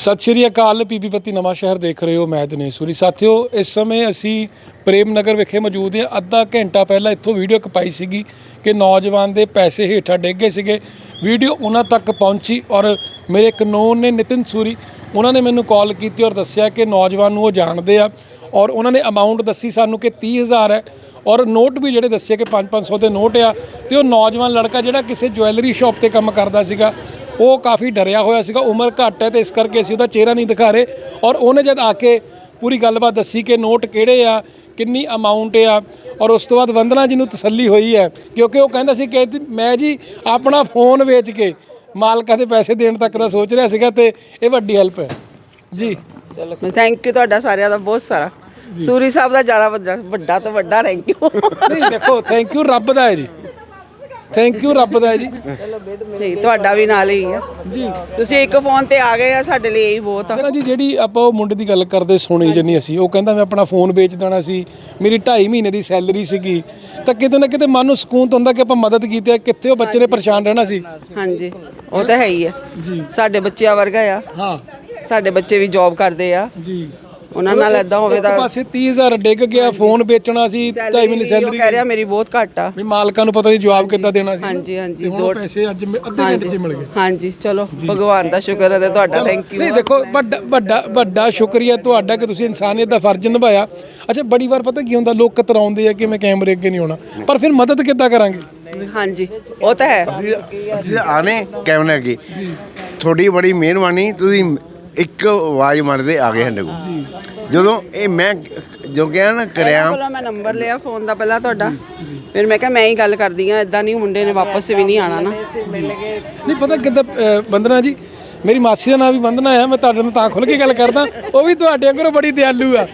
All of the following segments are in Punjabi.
ਸਤਿ ਸ਼੍ਰੀ ਅਕਾਲ ਪੀਪੀ ਬੱਤੀ ਨਵਾਂ ਸ਼ਹਿਰ ਦੇਖ ਰਹੇ ਹੋ, ਮੈਂ ਦਿਨੇਸ਼ ਸੂਰੀ। ਸਾਥਿਓ, ਇਸ ਸਮੇਂ ਅਸੀਂ ਪ੍ਰੇਮ ਨਗਰ ਵਿਖੇ ਮੌਜੂਦ ਹਾਂ। ਅੱਧਾ ਘੰਟਾ ਪਹਿਲਾਂ ਇੱਥੋਂ ਵੀਡੀਓ ਕਪਾਈ ਸੀਗੀ ਕਿ ਨੌਜਵਾਨ ਦੇ ਪੈਸੇ ਹੇਠਾਂ ਡਿੱਗੇ ਸੀਗੇ। ਵੀਡੀਓ ਉਹਨਾਂ ਤੱਕ ਪਹੁੰਚੀ ਔਰ ਮੇਰੇ ਇੱਕ ਨੋਨ ਨੇ, ਨਿਤਿਨ ਸੂਰੀ, ਉਹਨਾਂ ਨੇ ਮੈਨੂੰ ਕਾਲ ਕੀਤੀ ਔਰ ਦੱਸਿਆ ਕਿ ਨੌਜਵਾਨ ਨੂੰ ਉਹ ਜਾਣਦੇ ਆ ਔਰ ਉਹਨਾਂ ਨੇ ਅਮਾਉਂਟ ਦੱਸੀ ਸਾਨੂੰ ਕਿ 30000 ਹੈ ਔਰ ਨੋਟ ਵੀ ਜਿਹੜੇ ਦੱਸੇ ਕਿ 5-500 ਦੇ ਨੋਟ ਆ ਤੇ ਉਹ ਨੌਜਵਾਨ ਲੜਕਾ ਜਿਹੜਾ ਕਿਸੇ ਜੁਐਲਰੀ ਸ਼ਾਪ ਤੇ ਕੰਮ ਕਰਦਾ ਸੀਗਾ ਉਹ ਕਾਫੀ ਡਰਿਆ ਹੋਇਆ ਸੀਗਾ ਉਮਰ ਘੱਟ ਹੈ ਤੇ ਇਸ ਕਰਕੇ ਅਸੀਂ ਉਹਦਾ ਚਿਹਰਾ ਨਹੀਂ ਦਿਖਾ ਰਹੇ। ਔਰ ਉਹਨੇ ਜਦ ਆ ਕੇ ਪੂਰੀ ਗੱਲਬਾਤ ਦੱਸੀ ਕਿ ਨੋਟ ਕਿਹੜੇ ਆ ਕਿੰਨੀ ਅਮਾਉਂਟ ਆ ਔਰ ਉਸ ਤੋਂ ਬਾਅਦ ਵੰਦਨਾ ਜੀ ਨੂੰ ਤਸੱਲੀ ਹੋਈ ਹੈ ਕਿਉਂਕਿ ਉਹ ਕਹਿੰਦਾ ਸੀ ਕਿ ਮੈਂ ਜੀ ਆਪਣਾ ਫੋਨ ਵੇਚ ਕੇ ਮਾਲਕਾਂ ਦੇ ਪੈਸੇ ਦੇਣ ਤੱਕ ਦਾ ਸੋਚ ਰਿਹਾ ਸੀਗਾ ਤੇ ਇਹ ਵੱਡੀ ਹੈਲਪ ਹੈ। ਜੀ। ਥੈਂਕ ਯੂ ਤੁਹਾਡਾ ਸਾਰਿਆਂ ਦਾ ਬਹੁਤ ਸਾਰਾ। ਸੂਰੀ ਸਾਹਿਬ ਦਾ ਜ਼ਿਆਦਾ ਵੱਡਾ ਵੱਡਾ ਤੋਂ ਵੱਡਾ ਥੈਂਕ ਯੂ ਨਹੀਂ ਦੇਖੋ ਥੈਂਕ ਯੂ ਰੱਬ ਦਾ ਹੈ ਜੀ। ਥੈਂਕ ਯੂ ਰੱਬ ਦਾ ਜੀ। ਨਹੀਂ ਤੁਹਾਡਾ ਵੀ ਨਾਲ ਹੀ ਆ। ਜੀ। ਤੁਸੀਂ ਇੱਕ ਫੋਨ ਤੇ ਆ ਗਏ ਆ ਸਾਡੇ ਲਈ ਇਹੀ ਬਹੁਤ ਆ। ਕਹਿੰਦਾ ਜੀ ਜਿਹੜੀ ਆਪਾਂ ਉਹ ਮੁੰਡੇ ਦੀ ਗੱਲ ਕਰਦੇ ਸੁਣੀ ਜੰਨੀ ਅਸੀਂ ਉਹ ਕਹਿੰਦਾ ਮੈਂ ਆਪਣਾ ਫੋਨ ਵੇਚ ਦੇਣਾ ਸੀ ਮੇਰੀ 2.5 ਮਹੀਨੇ ਦੀ ਸੈਲਰੀ ਸੀਗੀ। ਤਾਂ ਕਿਤੇ ਨਾ ਕਿਤੇ ਮਨ ਨੂੰ ਸਕੂਨ ਤਾਂ ਹੁੰਦਾ ਕਿ ਆਪਾਂ ਮਦਦ ਕੀਤੀ ਹੈ ਕਿੱਥੇ ਉਹ ਬੱਚੇ ਨੇ ਪਰੇਸ਼ਾਨ ਰਹਿਣਾ ਸੀ। ਹਾਂਜੀ ਉਹ ਤਾਂ ਹੈ ਹੀ ਆ। ਸਾਡੇ ਬੱਚਿਆਂ ਵਰਗਾ ਆ। ਹਾਂ। ਸਾਡੇ ਬੱਚੇ ਵੀ ਜੌਬ ਕਰਦੇ ਆ। ਜੀ। ਉਹਨਾਂ ਨਾਲ ਐਦਾਂ ਹੋਵੇ ਤਾਂ ਪਾਸੇ 30000 ਡਿੱਗ ਗਿਆ ਫੋਨ ਵੇਚਣਾ ਸੀ 2.5 ਮਹੀਨੇ ਉਹ ਸੈਲਰੀ ਕਹਿ ਰਿਹਾ ਮੇਰੀ ਬਹੁਤ ਘੱਟ ਆ। ਵੀ ਮਾਲਕਾਂ ਨੂੰ ਪਤਾ ਨਹੀਂ ਜਵਾਬ ਕਿੱਦਾਂ ਦੇਣਾ ਸੀ ਹਾਂਜੀ ਹਾਂਜੀ ਉਹ ਪੈਸੇ ਅੱਜ ਅੱਧੇ ਘੰਟੇ 'ਚ ਮਿਲ ਗਏ। ਹਾਂਜੀ ਚਲੋ ਭਗਵਾਨ ਦਾ ਸ਼ੁਕਰ ਹੈ ਤੇ ਤੁਹਾਡਾ ਥੈਂਕ ਯੂ ਨਹੀਂ ਦੇਖੋ ਵੱਡਾ ਵੱਡਾ ਵੱਡਾ ਸ਼ੁਕਰੀਆ ਤੁਹਾਡਾ ਕਿ ਤੁਸੀਂ ਇਨਸਾਨੀਅਤ ਦਾ ਫਰਜ਼ ਨਿਭਾਇਆ। ਅੱਛਾ ਬੜੀ ਵਾਰ ਪਤਾ ਕੀ ਹੁੰਦਾ ਲੋਕ ਕਤਰਾਉਂਦੇ ਆ ਕਿ ਮੈਂ ਕੈਮਰੇ ਅੱਗੇ ਨਹੀਂ ਆਉਣਾ। ਪਰ ਫਿਰ ਮਦਦ ਕਿੱਦਾਂ ਕਰਾਂਗੇ? ਹਾਂਜੀ ਉਹ ਤਾਂ ਹੈ। ਅਸੀਂ ਆਨੇ ਕੈਮਰੇ ਅੱਗੇ। ਤੁਹਾਡੀ ਬੜੀ ਮਿਹਰਬਾਨੀ ਤੁਸੀਂ ਇੱਕ ਆਵਾਜ਼ ਮਾਰਦੇ ਆ ਗਏ ਸਾਡੇ ਕੋਲ। ਜਦੋਂ ਇਹ ਮੈਂ ਜੋ ਕਿਹਾ ਨਾ ਕਰਿਆ। ਬੋਲਾ ਮੈਂ ਨੰਬਰ ਲਿਆ ਫੋਨ ਦਾ ਪਹਿਲਾਂ ਤੁਹਾਡਾ। ਫਿਰ ਮੈਂ ਕਿਹਾ ਮੈਂ ਹੀ ਗੱਲ ਕਰਦੀ ਆ ਇਦਾਂ ਨਹੀਂ ਮੁੰਡੇ ਨੇ ਵਾਪਸ ਵੀ ਨਹੀਂ ਆਣਾ ਨਾ। ਨਹੀਂ ਪਤਾ ਕਿੱਦਾਂ ਬੰਦਨਾ ਜੀ ਮੇਰੀ ਮਾਸੀ ਦਾ ਨਾਮ ਵੀ ਬੰਦਨਾ ਆ ਮੈਂ ਤੁਹਾਡੇ ਨਾਲ ਤਾਂ ਖੁੱਲ ਕੇ ਗੱਲ ਕਰਦਾ। ਉਹ ਵੀ ਤੁਹਾਡੇ ਵਾਂਗੂ ਬੜੀ ਦਿਆਲੂ ਆ।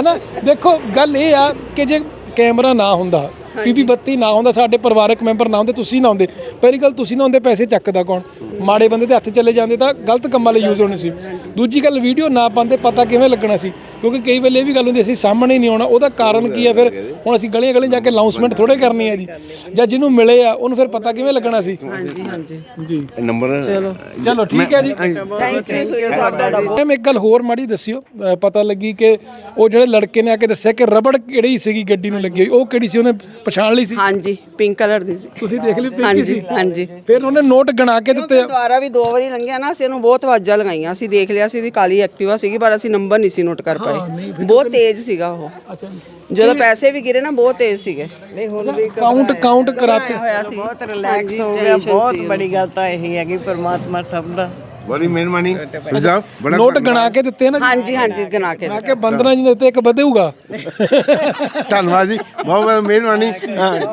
ਹਨਾ? ਦੇਖੋ ਗੱਲ ਇਹ ਆ ਕਿ ਜੇ ਕੈਮਰਾ ਨਾ ਹੁੰਦਾ ਪੀਪੀ ਬੱਤੀ ਨਾ ਹੁੰਦਾ ਸਾਡੇ ਪਰਿਵਾਰਕ ਮੈਂਬਰ ਨਾ ਹੁੰਦੇ ਤੁਸੀਂ ਨਾ ਹੁੰਦੇ ਪਹਿਲੀ ਗੱਲ, ਤੁਸੀਂ ਨਾ ਹੁੰਦੇ ਪੈਸੇ ਚੱਕਦਾ ਕੌਣ? ਮਾੜੇ ਬੰਦੇ ਦੇ ਹੱਥ ਚਲੇ ਜਾਂਦੇ ਤਾਂ ਗਲਤ ਕੰਮਾਂ ਲਈ ਯੂਜ਼ ਹੋਣੇ ਸੀ। ਦੂਜੀ ਗੱਲ, ਵੀਡੀਓ ਨਾ ਪਾਉਂਦੇ, ਪਤਾ ਕਿਵੇਂ ਲੱਗਣਾ ਸੀ? ਕਿਉਂਕਿ ਕਈ ਵੇਲੇ ਇਹ ਵੀ ਗੱਲ ਹੁੰਦੀ ਅਸੀਂ ਸਾਹਮਣੇ ਹੀ ਨਹੀਂ ਆਉਣਾ ਉਹਦਾ ਕਾਰਨ ਕੀ ਹੈ ਫਿਰ? ਹੁਣ ਅਸੀਂ ਗਲੀਆਂ ਗਲੀਆਂ ਜਾ ਕੇ ਅਨਾਉਂਸਮੈਂਟ ਥੋੜੇ ਕਰਨੀ ਹੈ ਜੀ। ਜਾਂ ਜਿਹਨੂੰ ਮਿਲੇ ਆ ਉਹਨੂੰ ਫਿਰ ਪਤਾ ਕਿਵੇਂ ਲੱਗਣਾ ਸੀ? ਹਾਂਜੀ ਹਾਂਜੀ। ਜੀ। ਨੰਬਰ ਚਲੋ। ਚਲੋ ਠੀਕ ਹੈ ਜੀ। ਥੈਂਕ ਯੂ ਤੁਹਾਡਾ ਦਾ ਮੈਮ ਇੱਕ ਗੱਲ ਹੋਰ ਮਾੜੀ ਦੱਸਿਓ। ਅ, ਪਤਾ ਲੱਗੀ ਕਿ ਉਹ ਜਿਹੜੇ ਲੜਕੇ ਨੇ ਆ ਕੇ ਦੱਸਿਆ ਕਿ ਰਬੜ ਕਿਹੜੀ ਸੀਗੀ ਗੱਡੀ ਨੂੰ ਲੱਗੀ ਹੋਈ? ਉਹ ਕਿਹੜੀ ਸੀ? ਉਹਨੇ ਪਛਾਣ ਲਈ ਸੀ? ਹਾਂਜੀ ਪਿੰਕ ਕਲਰ ਦੀ ਸੀ। ਤੁਸੀਂ ਦੇਖ ਲਈ ਪਿੰਕੀ ਹਾਂਜੀ ਸੀ? ਹਾਂਜੀ। ਫਿਰ ਉਹਨੇ ਨੋਟ ਗਣਾ ਕੇ ਦਿੱਤੇ। ਦੁਆਰਾ ਵੀ ਦੋ ਵਾਰੀ ਲੰਘਿਆ ਨਾ ਅਸੀਂ ਇਹਨੂੰ ਬਹੁਤ ਆਵਾਜ਼ਾਂ ਲਗਾਈਆਂ। ਅਸੀਂ ਦੇਖ ਲਿਆ ਸੀ ਇਹਦੀ ਕਾਲੀ ਐਕਟਿਵਾ ਸੀਗੀ ਪਰ ਅਸੀਂ ਨੰਬਰ ਨਹੀਂ ਸੀ ਨੋਟ ਕਰ ਪਾਏ ਬਹੁਤ ਤੇਜ਼ ਸੀਗਾ ਉਹ। ਜਦੋਂ ਪੈਸੇ ਵੀ ਗਿਰੇ ਨਾ ਬਹੁਤ ਤੇਜ਼ ਸੀਗੇ। ਨਹੀਂ ਹੁਣ ਵੀ ਕਾਊਂਟ ਕਾਊਂਟ ਕਰਾਤੇ। ਹੋਇਆ ਸੀ ਬਹੁਤ ਰਿਲੈਕਸ ਹੋ ਗਿਆ ਬਹੁਤ ਬੜੀ ਗੱਲ ਤਾਂ ਇਹੀ ਹੈ ਕਿ ਪ੍ਰਮਾਤਮਾ ਸਭ ਦਾ। ਬੜੀ ਮਿਹਰਬਾਨੀ। ਸਾਹਿਬ ਬੜਾ ਨੋਟ ਗਣਾ ਕੇ ਦਿੱਤੇ ਨਾ ਹਾਂਜੀ ਹਾਂਜੀ ਗਨਾ ਕੇ ਮੈਂ ਕਿ ਬੰਦਨਾ ਜੀ ਨੇ ਦਿੱਤੇ ਇੱਕ ਵਧੇਊਗਾ। ਧੰਨਵਾਦ ਜੀ ਬਹੁਤ ਬਹੁਤ ਮਿਹਰਬਾਨੀ।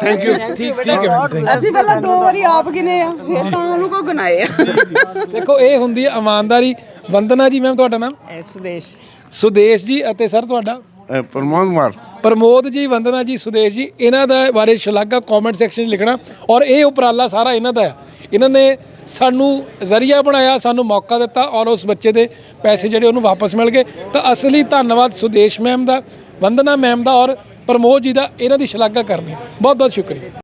ਥੈਂਕ ਯੂ ਠੀਕ ਠੀਕ ਹੈ ਅਸੀਂ ਪਹਿਲਾਂ ਦੋ ਵਾਰੀ ਆਪ ਗਿਨੇ ਆ ਫਿਰ ਤਾਂ ਉਹਨੂੰ ਕੋ ਗਨਾਏ ਆ। ਦੇਖੋ ਇਹ ਹੁੰਦੀ ਹੈ ਇਮਾਨਦਾਰੀ। ਵੰਦਨਾ ਜੀ ਮੈਮ ਤੁਹਾਡਾ ਨਾਮ? ਸੁਦੇਸ਼। ਸੁਦੇਸ਼ ਜੀ ਅਤੇ ਸਰ ਤੁਹਾਡਾ? ਪਰਮੋਦ ਕੁਮਾਰ। ਪ੍ਰਮੋਦ ਜੀ ਵੰਦਨਾ ਜੀ ਸੁਦੇਸ਼ ਜੀ ਇਹਨਾਂ ਦਾ ਬਾਰੇ ਸ਼ਲਾਘਾ ਕਮੈਂਟ ਸੈਕਸ਼ਨ 'ਚ ਲਿਖਣਾ। ਔਰ ਇਹ ਉਪਰਾਲਾ ਸਾਰਾ ਇਹਨਾਂ ਦਾ ਹੈ। ਇਹਨਾਂ ਨੇ ਸਾਨੂੰ ਜ਼ਰੀਆ ਬਣਾਇਆ ਸਾਨੂੰ ਮੌਕਾ ਦਿੱਤਾ ਔਰ ਉਸ ਬੱਚੇ ਦੇ ਪੈਸੇ ਜਿਹੜੇ ਉਹਨੂੰ ਵਾਪਸ ਮਿਲ ਗਏ। ਤਾਂ ਅਸਲੀ ਧੰਨਵਾਦ ਸੁਦੇਸ਼ ਮੈਮ ਦਾ ਵੰਦਨਾ ਮੈਮ ਦਾ ਔਰ ਪ੍ਰਮੋਦ ਜੀ ਦਾ ਇਹਨਾਂ ਦੀ ਸ਼ਲਾਘਾ ਕਰਨੀ। ਬਹੁਤ ਬਹੁਤ ਸ਼ੁਕਰੀਆ।